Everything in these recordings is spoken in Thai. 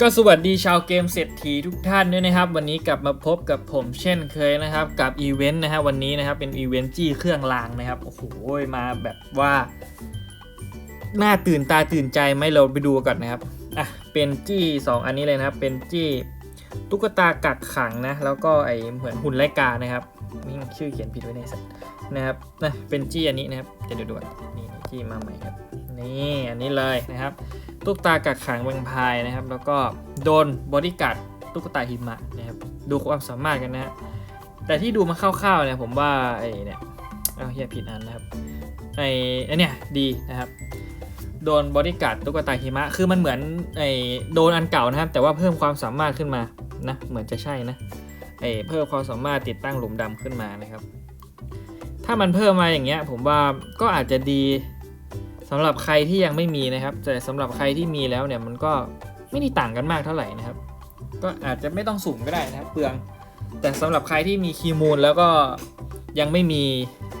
ก็สวัสดีชาวเกมเศรษฐีทุกท่านด้วยนะครับ วันนี้กลับมาพบกับผมเช่นเคยนะครับ กับอีเวนต์นะครับวันนี้นะครับเป็นอีเวนต์จี้เครื่องรางนะครับโอ้โหมาแบบว่าน่าตื่นตาตื่นใจไหมเราไปดูก่อนนะครับอะเป็นจี้สองอันนี้เลยนะครับ เป็นจี้ตุ๊กตากักขังนะ แล้วก็ไอเหมือนหุ่นไลกานะครับนี่ชื่อเขียนผิดไว้ในสัตว์นะครับนะเป็นจี้อันนี้นะครับจะดูดูก่อนนี่จี้มาใหม่ครับนี่อันนี้เลยนะครับ ตุ๊กตากักขังแวงพายนะครับ แล้วก็โดนบอดี้การ์ดตุ๊กตาหิมะนะครับดูความสามารถกันนะฮะแต่ที่ดูมาคร่าวๆเนี่ยผมว่าไอ้เนี่ยเอาเฮียผิดอันนะครับไอ้ไอ้เนี่ยดีนะครับ โดนบอดี้การ์ดตุ๊กตาหิมะ คือมันเหมือนไอ้โดนอันเก่านะครับ แต่ว่าเพิ่มความสามารถขึ้นมานะเหมือนจะใช่นะไอ้เพิ่มความสามารถติดตั้งหลุมดำขึ้นมานะครับ ถ้ามันเพิ่มมาอย่างเงี้ยผมว่าก็อาจจะดี สำหรับใครที่ยังไม่มีนะครับ แต่สำหรับใครที่มีแล้วเนี่ยมันก็ไม่ได้ต่างกันมากเท่าไหร่นะครับ ก็อาจจะไม่ต้องสุ่มก็ได้นะครับเปลือง แต่สำหรับใครที่มีคีมูลแล้วก็ยังไม่มี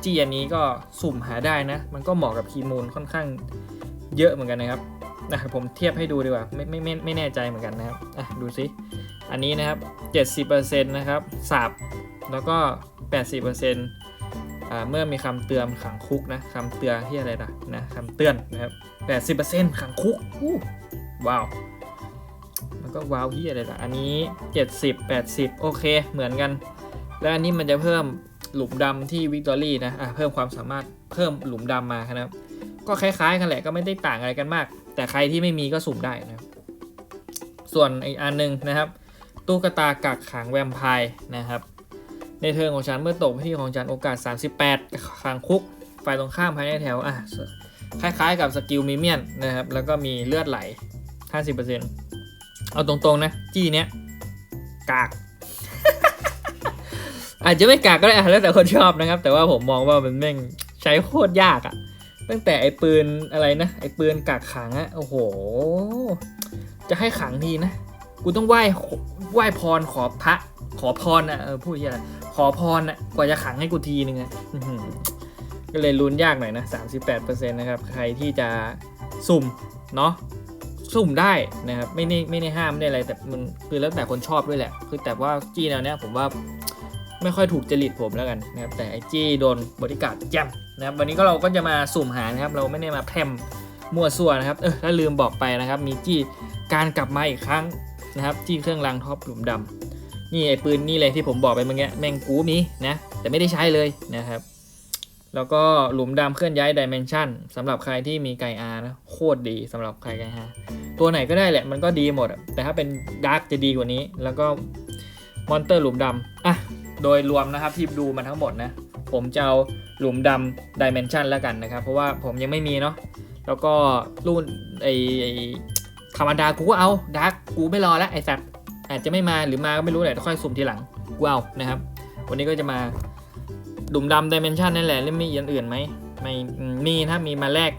จี้อันนี้ก็สุ่มหาได้นะ มันก็เหมาะกับคีมูลค่อนข้างเยอะเหมือนกันนะครับนะผมเทียบให้ดูดีกว่าไม่ไม่ไม่ไม่แน่ใจเหมือนกันนะครับอะดูสิอันนี้นะครับ 70%นะครับสับแล้วก็ 80%อ่า เมื่อมีคำเตือนขังคุกนะคำเตือนที่อะไรนะนะคำเตือนนะครับ80%ขังคุกอู้ว้าวมันก็ว้าวที่อะไรล่ะอันนี้70 80โอเคเหมือนกัน แล้วอันนี้มันจะเพิ่มหลุมดำที่วิกตอรี่นะอะเพิ่มความสามารถเพิ่มหลุมดำมาครับ ก็คล้ายๆกันแหละก็ไม่ได้ต่างอะไรกันมาก แต่ใครที่ไม่มีก็สุ่มได้นะส่วนอีกอันหนึงนะครับ ตู้กระตากักขังแวมไพร์นะครับ ในเทิร์นของฉันเมื่อตกที่ของฉันโอกาส 38ขังคุกฝ่ายตรงข้ามภายในแถวอะคล้ายๆ กับสกิลมิเมียนนะครับ แล้วก็มีเลือดไหล 50%เอาตรงๆนะ จี้เนี้ยกาก อาจจะไม่กากก็ได้แล้วแต่คนชอบนะครับ แต่ว่าผมมองว่ามันแม่งใช้โคตรยากอะตั้งแต่ไอ้ปืนอะไรนะ ไอ้ปืนกักขังอะโอ้โห จะให้ขังทีนะ กูต้องไหว้ไหว้พรขอพระ ขอพรอะเออพูดอยังไงขอพรอะกว่าจะขังให้กูทีนึงอะก็เลยลุ้นยากหน่อยนะ 38%นะครับ ใครที่จะสุ่มเนาะสุ่มได้นะครับ ไม่ได้ไม่ได้ห้ามไม่ได้อะไร แต่มันคือแล้วแต่คนชอบด้วยแหละ คือแต่ว่าจี้แนวเนี้ยผมว่าไม่ค่อยถูกจริตผมแล้วกันนะครับแต่ไอจี้โดนบริการแจมนะครับวันนี้ก็เราก็จะมาสุ่มหานะครับ เราไม่ได้มาแพร่มมั่วซั่วนะครับเออถ้าลืมบอกไปนะครับ มีจี้การกลับมาอีกครั้งนะครับ จี้เครื่องรางท็อปหลุมดำ นี่ไอ้ปืนนี่เลยที่ผมบอกไปเมื่อกี้แมงกูมีนะ แต่ไม่ได้ใช้เลยนะครับ แล้วก็หลุมดำเคลื่อนย้ายดิเมนชันสำหรับใครที่มีไกอานะโคตรดีสำหรับใครไกอาตัวไหนก็ได้แหละมันก็ดีหมด แต่ถ้าเป็นดาร์กจะดีกว่านี้ แล้วก็มอนเตอร์หลุมดำอะโดยรวมนะครับที่ดูมาทั้งหมดนะ ผมจะเอาหลุมดำดิเมนชันแล้วกันนะครับ เพราะว่าผมยังไม่มีเนาะแล้วก็รุ่นไอไอธรรมดากูก็เอาดาร์กกูไม่รอแล้วไอสัตว์ อาจจะไม่มาหรือมาก็ไม่รู้แหละค่อยสุ่มทีหลังกูเอานะครับ วันนี้ก็จะมาดุมดำดิเมนชันนั่นแหละแล้วมีอย่างอื่นไหมไม่มีถ้ามีมาแลก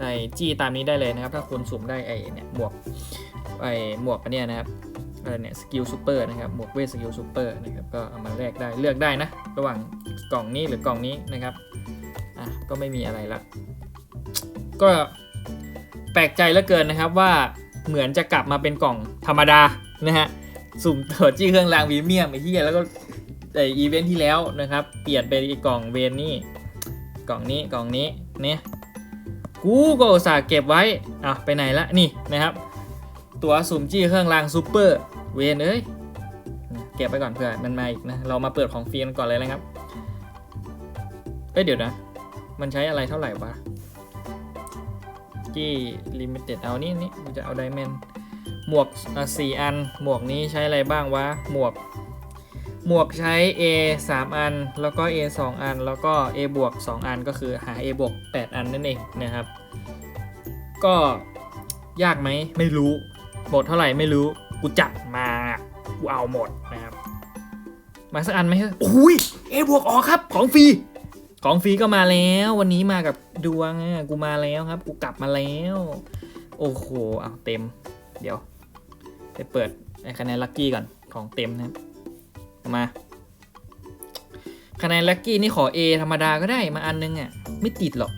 ไอ้จี้ตามนี้ได้เลยนะครับ ถ้าคุณสุ่มได้ไอ้เนี่ยหมวกไอ้หมวกอันเนี้ยนะครับอะไรเนี่ยสกิลซูเปอร์นะครับหมวกเวทสกิลซูเปอร์นะครับก็เอามาแลกได้เลือกได้นะ ระหว่างกล่องนี้หรือกล่องนี้นะครับอะก็ไม่มีอะไรละก็แปลกใจเหลือเกินนะครับว่าเหมือนจะกลับมาเป็นกล่องธรรมดา นะฮะสุ่มตัวจี้เครื่องรางวีเมียมไอ้ที่แล้วก็แต่อีเวนท์ที่แล้วนะครับ เปลี่ยนเป็นอีกกล่องเวนนี่กล่องนี้กล่องนี้เนี่ยกูก็อุตส่าห์เก็บไว้อะไปไหนละนี่นะครับ ตัวสุ่มจี้เครื่องรางซูเปอร์เวนเอ้ยเก็บไปก่อนเผื่อมันมาอีกนะเรามาเปิดของฟรีกันก่อนเลยนะครับเอ้ยเดี๋ยวนะ มันใช้อะไรเท่าไหร่วะจี้ลิมิเต็ดเอานี่นี่กูจะเอาไดเมน หมวกอะสี่อัน หมวกนี้ใช้อะไรบ้างวะ หมวก หมวกใช้ A 3 อัน แล้วก็ A 2 อัน แล้วก็ A บวก2อันก็คือหา A บวก8อันนั่นเองนะครับ ก็ยากไหมไม่รู้ หมดเท่าไหร่ไม่รู้ กูจับมา กูเอาหมดนะครับ มาสักอันไหมเฮ้ยโอ้ย A บวกออกครับ ของฟรี ของฟรีก็มาแล้ว วันนี้มากับดวงอะ กูมาแล้วครับ กูกลับมาแล้ว โอ้โห เอาเต็ม เดี๋ยว ไปเปิดไอ้คะแนนลัคกี้ก่อนของเต็มนะครับมา คะแนนลัคกี้นี่ขอ A ธรรมดาก็ได้มาอันนึงอะ ไม่ติดหรอก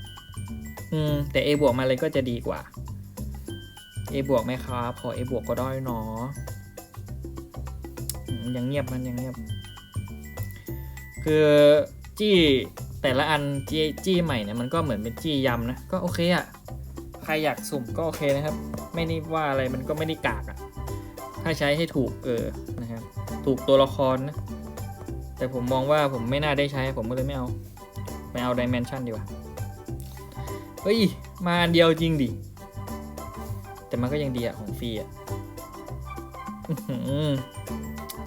อืม แต่ A บวกมาเลยก็จะดีกว่า A บวกไหมครับ ขอ A บวกก็ได้เนาะอืมยังเงียบมันยังเงียบ คือจี้แต่ละอันจี้จี้ใหม่เนี่ยมันก็เหมือนเป็นจี้ยำนะ ก็โอเคอะใครอยากสุ่มก็โอเคนะครับ ไม่ได้ว่าอะไรมันก็ไม่ได้กากอะ ถ้าใช้ให้ถูกเออนะครับถูกตัวละครนะแต่ผมมองว่าผมไม่น่าได้ใช้ผมก็เลยไม่เอาไม่เอาดิเมนชันดีกว่าเฮ้ย มาอันเดียวจริงดิ แต่มันก็ยังดีอะของฟรีอะอื้อหือ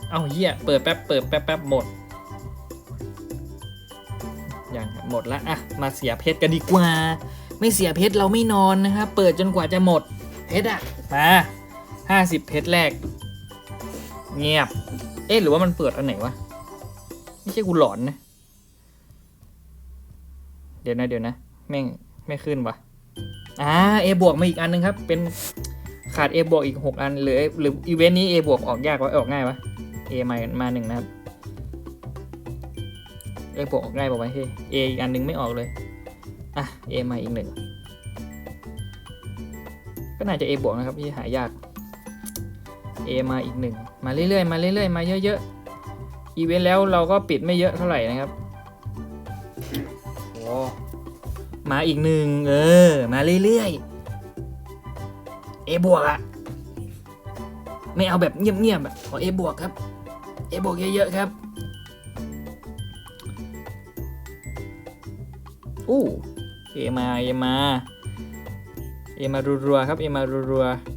เอาเหี้ย เปิดแป๊บ เปิดแป๊บแป๊บหมด อย่างหมดละอะมาเสียเพชรกันดีกว่า ไม่เสียเพชรเราไม่นอนนะครับ เปิดจนกว่าจะหมด เพชรอะมา ห้าสิบเพชรแรก เงียบ เอ๊ะหรือว่ามันเปิดอันไหนวะ ไม่ใช่กูหลอนนะ เดี๋ยวนะเดี๋ยวนะแม่งไม่ขึ้นวะอ่าเอบวกมาอีกอันนึงครับ เป็นขาด A บวกอีก 6 อันหรือหรืออีเวนต์นี้ A บวกออกยากวะออกง่ายวะ A มามาหนึ่งนะครับ A บวกออกง่ายบอกว่าวะเฮ้ย A อีกอันหนึงไม่ออกเลยอะ A มาอีกหนึ่งก็น่าจะ A บวกนะครับที่หายาก A มาอีกหนึ่งมาเรื่อยๆมาเรื่อยๆมาเยอะๆอีเวนต์แล้วเราก็ปิดไม่เยอะเท่าไหร่นะครับโอ้มาอีกหนึ่งเออ มาเรื่อยๆ A บวกอะไม่เอาแบบเงียบๆอะขอ A บวกครับ A บวกเยอะๆครับอู้ A มา A มา A มารัวๆครับ A มารัวๆ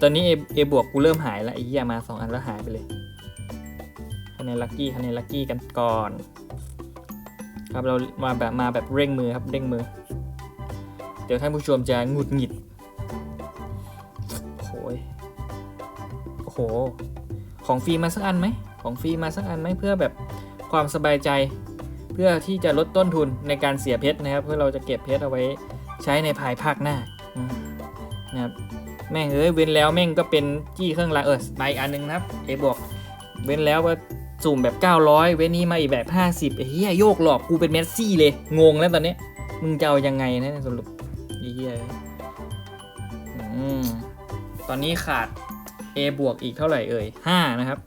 ตอนนี้ A A บวกกูเริ่มหายแล้วไอ้เหี้ยมาสองอันแล้วหายไปเลยคะแนนลัคกี้คะแนนลัคกี้กันก่อน ครับเรามาแบบมาแบบเร่งมือครับเร่งมือ เดี๋ยวท่านผู้ชมจะหงุดหงิดโอ้ยโอ้โห ของฟรีมาสักอันไหมของฟรีมาสักอันไหมเพื่อแบบความสบายใจ เพื่อที่จะลดต้นทุนในการเสียเพชรนะครับ เพื่อเราจะเก็บเพชรเอาไว้ใช้ในภายภาคหน้านะครับ แม่งเอ้ยเว้นแล้วแม่งก็เป็นจี้เครื่องรางเออมาอีกอันหนึงนะครับเอบวกเว้นแล้วว่าสุ่มแบบ 900 เว้นนี้มาอีกแบบ 50ไอ้เหี้ยโยกหลอกกูเป็นเมสซี่เลยงงแล้วตอนนี้มึงจะเอายังไงนะสรุปไอ้เหี้ยอืมตอนนี้ขาด A บวกอีกเท่าไหร่เอ่ย5นะครับ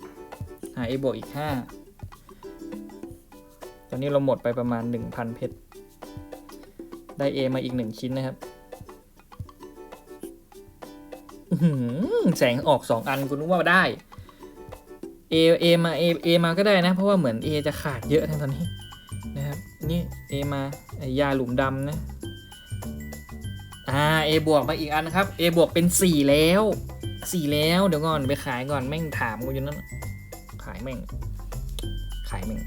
หา A บวกอีก 5 ตอนนี้เราหมดไปประมาณ 1,000 เพชร ได้ A มาอีก 1 ชิ้นนะครับ แสงออกสองอันกูนึกว่าได้ A A มา A A มาก็ได้นะ เพราะว่าเหมือน A จะขาดเยอะทั้งตอนนี้นะครับนี่ A มาไอยาหลุมดำนะอ่า A บวกมาอีกอันนะครับ A บวกเป็น4แล้ว4แล้วเดี๋ยวก่อนไปขายก่อนแม่งถามกูอยู่นั่นขายแม่ง ขายแม่ง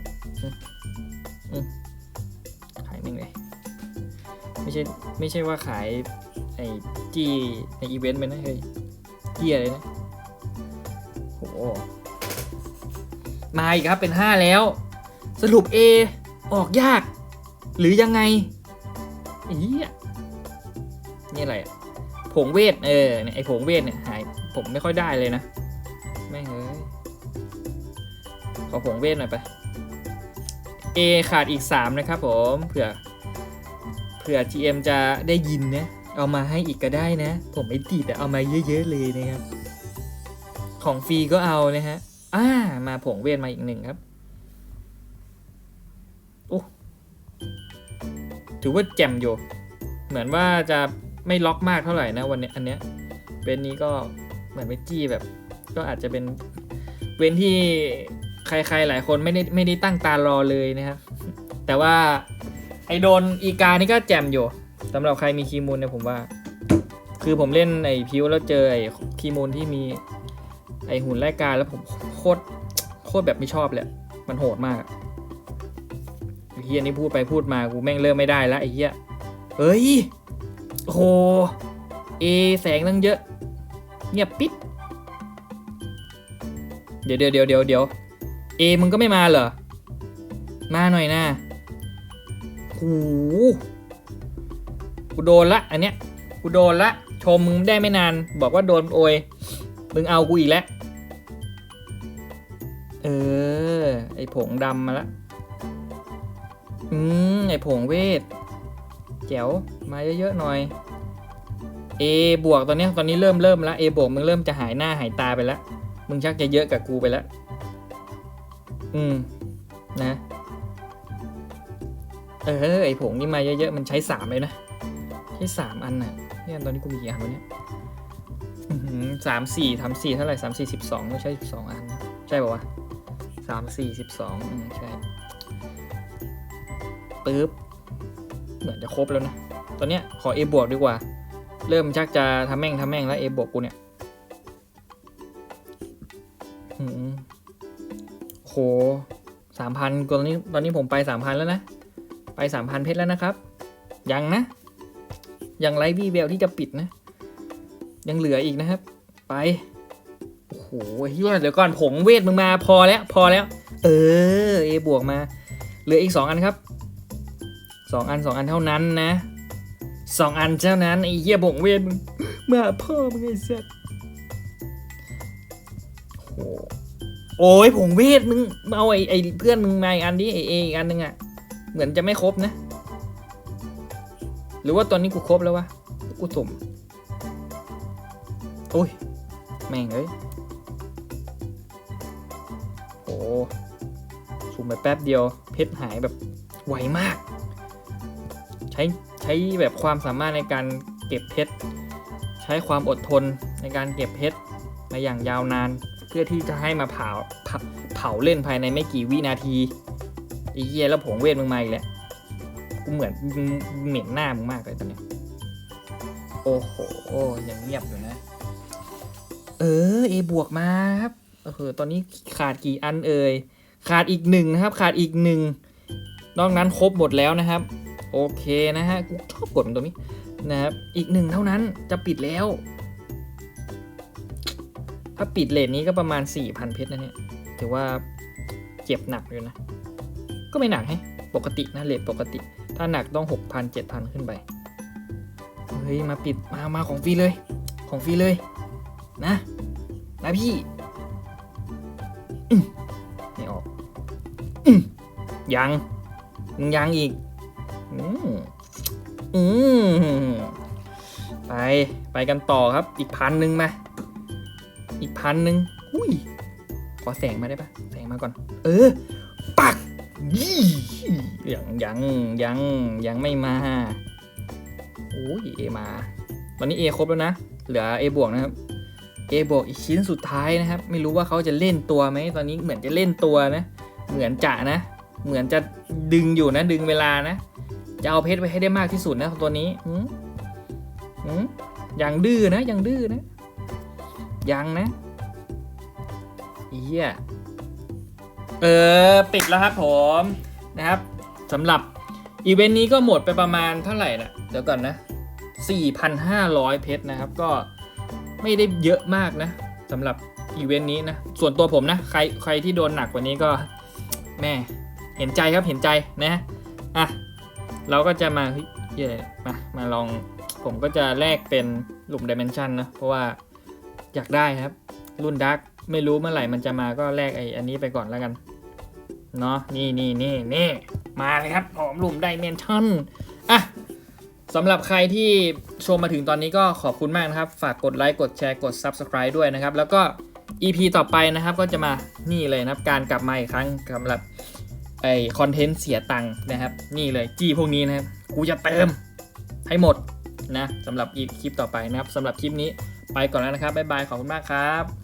ขายแม่งเลยไม่ใช่ไม่ใช่ว่าขายไอ้จี้ในอีเวนต์ไปนะเฮ้ย เกียเลยนะโหมาอีกครับเป็น 5 แล้ว สรุป A ออกยาก หรือยังไงอียนี่อะไรอะผงเวท เออไอผงเวทเนี่ยหายผมไม่ค่อยได้เลยนะแม่เอ้ยขอผงเวทหน่อยไป A ขาดอีก 3 นะครับผมเผื่อเผื่อ GM จะได้ยินนะ เอามาให้อีกก็ได้นะ ผมไม่ติดแต่เอามาเยอะ ๆ เลยนะครับ ของฟรีก็เอานะฮะอ่ามาผงเวทมาอีกหนึ่งครับโอ้ถือว่าแจ่มอยู่ เหมือนว่าจะไม่ล็อกมากเท่าไหร่นะวันนี้อันเนี้ยเว้นนี้ก็เหมือนไปจี้แบบ ก็อาจจะเป็นเว้นที่ใครๆหลายคนไม่ได้ไม่ได้ตั้งตารอเลยนะครับแต่ว่าไอโดนอีกานี่ก็แจ่มอยู่ สำหรับใครมีคีมูลเนี่ยผมว่า คือผมเล่นไอพิวแล้วเจอไอคีมูลที่มี ไอหุ่นไล่กาแล้วผมโคตรโคตรแบบไม่ชอบเลยมันโหดมากไอ้เฮียนี่พูดไปพูดมากูแม่งเริ่มไม่ได้แล้วไอ้เฮียเฮ้ยโอ้โหเอแสงตั้งเยอะ เงียบปิดเดี๋ยวเดี๋ยวเดี๋ยวเดี๋ยวเดี๋ยวเอมึงก็ไม่มาเหรอ มาหน่อยนะโห กูโดนละอันเนี้ยกูโดนละชมมึงได้ไม่นาน บอกว่าโดนโอยมึงเอากูอีกแล้วเออ ไอผงดำมาละอืมไอผงเวท แจ๋ว มาเยอะๆหน่อย A บวกตอนเนี้ยตอนนี้เริ่มเริ่มแล้ว A บวกมึงเริ่มจะหายหน้าหายตาไปแล้ว มึงชักจะเยอะกับกูไปแล้ว อืม นะ เออ ไอผงนี่มาเยอะๆ มันใช้สามเลยนะ ใช้สามอันน่ะเนี่ยตอนนี้กูมีกี่อันวะเนี่ยสามสี่ทำสี่เท่าไหร่สามสี่สิบสองไม่ใช่สิบสองอัน ใช่ป่าวะสามสี่สิบสองใช่ปึ๊บเหมือนจะครบแล้วนะ ตอนเนี้ยขอ A บวกดีกว่า เริ่มชักจะทำแม่งทำแม่งแล้ว A บวกกูเนี่ยโหสามพันตอนนี้ตอนนี้ผมไปสามพันแล้วนะ ไปสามพันเพชรแล้วนะครับ ยังนะ ยังไร้วี่แววที่จะปิดนะ ยังเหลืออีกนะครับ ไป โอ้โหเฮียเดี๋ยวก่อนผงเวทมึงมาพอแล้ว พอแล้ว เออ A บวกมา เหลืออีกสองอันครับสองอันสองอันเท่านั้นนะสองอันเท่านั้นไอ้เหี้ยผงเวทมึงมาพ่อมึงไอ้สัสโอ้โอ้ยผงเวทมึงเอาไอ้ไอ้เพื่อนมึงมาอีกอันดิไอ้เออีกอันนึงอะเหมือนจะไม่ครบนะ หรือว่าตอนนี้กูครบแล้ววะ กูสุ่มโอ้ย แม่งเอ้ยโอ้สุ่มไปแป๊บเดียว เพชรหายแบบไวมาก ใช้ใช้แบบความสามารถในการเก็บเพชร ใช้ความอดทนในการเก็บเพชรมาอย่างยาวนาน เพื่อที่จะให้มาเผาเผาเล่นภายในไม่กี่วินาทีอ้เหี้ยแล้วผงเวทมึงมาอีกแล้ว กูเหมือนเหม็นหน้ามึงมากเลยตอนเนี้ยโอ้โหยังเงียบอยู่นะ เออ A บวกมาครับเออตอนนี้ขาดกี่อันเอ่ยขาดอีกหนึ่งนะครับ ขาดอีกหนึ่งนอกนั้นครบหมดแล้วนะครับ โอเคนะฮะกูชอบกดมันตรงนี้นะครับอีกหนึ่งเท่านั้นจะปิดแล้ว ถ้าปิดเลทนี้ก็ประมาณ 4,000 เพชรนะเนี่ยถือว่าเจ็บหนักอยู่นะ ก็ไม่หนักให้ปกตินะเลทปกติ ถ้าหนักต้อง 6,000 7,000 ขึ้นไป เฮ้ย มาปิด มา มาของฟรีเลย ของฟรีเลย นะ นะพี่ไม่ออกอยัง มึงยังอีก อืมอืมไป ไปกันต่อครับ อีกพันหนึ่งมา อีกพันหนึ่งอุ้ย ขอแสงมาได้ปะแสงมาก่อน เออ ปักยี่ ยังยังยังยังไม่มาโอ้ยเอมา ตอนนี้ A ครบแล้วนะ เหลือ A บวกนะครับ A บวกอีกชิ้นสุดท้ายนะครับ ไม่รู้ว่าเขาจะเล่นตัวไหมตอนนี้เหมือนจะเล่นตัวนะ เหมือนจะนะ เหมือนจะดึงอยู่นะ ดึงเวลานะ จะเอาเพชรไปให้ได้มากที่สุดนะตัวนี้หืมหืมยังดื้อนะยังดื้อนะ ยังนะเอียเออปิดแล้วครับผมนะครับ สำหรับอีเวนต์นี้ก็หมดไปประมาณเท่าไหร่นะเดี๋ยวก่อนนะ 4,500 เพชรนะครับ ก็ไม่ได้เยอะมากนะสำหรับอีเวนต์นี้นะ ส่วนตัวผมนะ ใครใครที่โดนหนักกว่านี้ก็แม่เห็นใจครับเห็นใจนะอะเราก็จะมาเฮ้ยเยมามาลองผมก็จะแลกเป็นหลุมดิเมนชันนะเพราะว่าอยากได้ครับ รุ่นดักไม่รู้เมื่อไหร่มันจะมาก็แลกไอ้อันนี้ไปก่อนแล้วกันเนาะนี่นี่นี่นี่ มาเลยครับผมหลุมดิเมนชันอะสำหรับใครที่ชมมาถึงตอนนี้ก็ขอบคุณมากนะครับ ฝากกดไลค์กดแชร์กด Subscribe ด้วยนะครับ แล้วก็ EP ต่อไปนะครับก็จะมานี่เลยนะครับ การกลับมาอีกครั้งสำหรับไอคอนเทนต์เสียตังค์นะครับ นี่เลยจี้พวกนี้นะครับ กูจะเติมให้หมดนะสำหรับอีกคลิปต่อไปนะครับสำหรับคลิปนี้ไปก่อนแล้วนะครับบ๊ายบายขอบคุณมากครับ